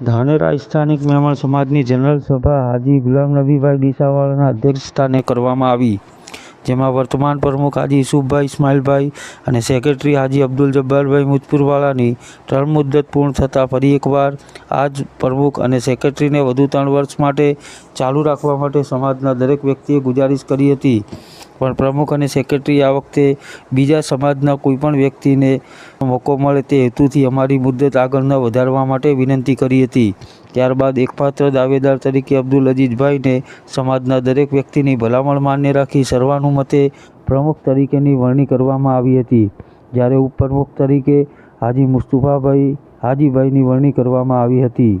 ધાનેરા સ્થાનિક મેમણ સમાજની જનરલ સભા હાજી ગુલામ નબીભાઈ ડીસાવાળાના અધ્યક્ષસ્થાને કરવામાં આવી, જેમાં વર્તમાન પ્રમુખ હાજી યુસુફભાઈ ઇસ્માઇલભાઈ અને સેક્રેટરી હાજી અબ્દુલ જબ્બારભાઈ મુજપુરવાલાની ટર્મ મુદ્દત પૂર્ણ થતાં ફરી એકવાર આ જ પ્રમુખ અને સેક્રેટરીને વધુ ત્રણ વર્ષ માટે ચાલુ રાખવા માટે સમાજના દરેક વ્યક્તિએ ગુજારિશ કરી હતી. પણ પ્રમુખ અને સેક્રેટરી આ વખતે બીજા સમાજના કોઈપણ વ્યક્તિને મોકો મળે તે હેતુથી અમારી મુદ્દત આગળ ન વધારવા માટે વિનંતી કરી હતી. ત્યારબાદ એકપાત્ર દાવેદાર તરીકે અબ્દુલ અજીઝભાઈને સમાજના દરેક વ્યક્તિની ભલામણ માન્ય રાખી સર્વાનુમતે પ્રમુખ તરીકેની વરણી કરવામાં આવી હતી. જ્યારે ઉપપ્રમુખ તરીકે હાજી મુસ્તુફાભાઈ હાજીભાઈની વરણી કરવામાં આવી હતી.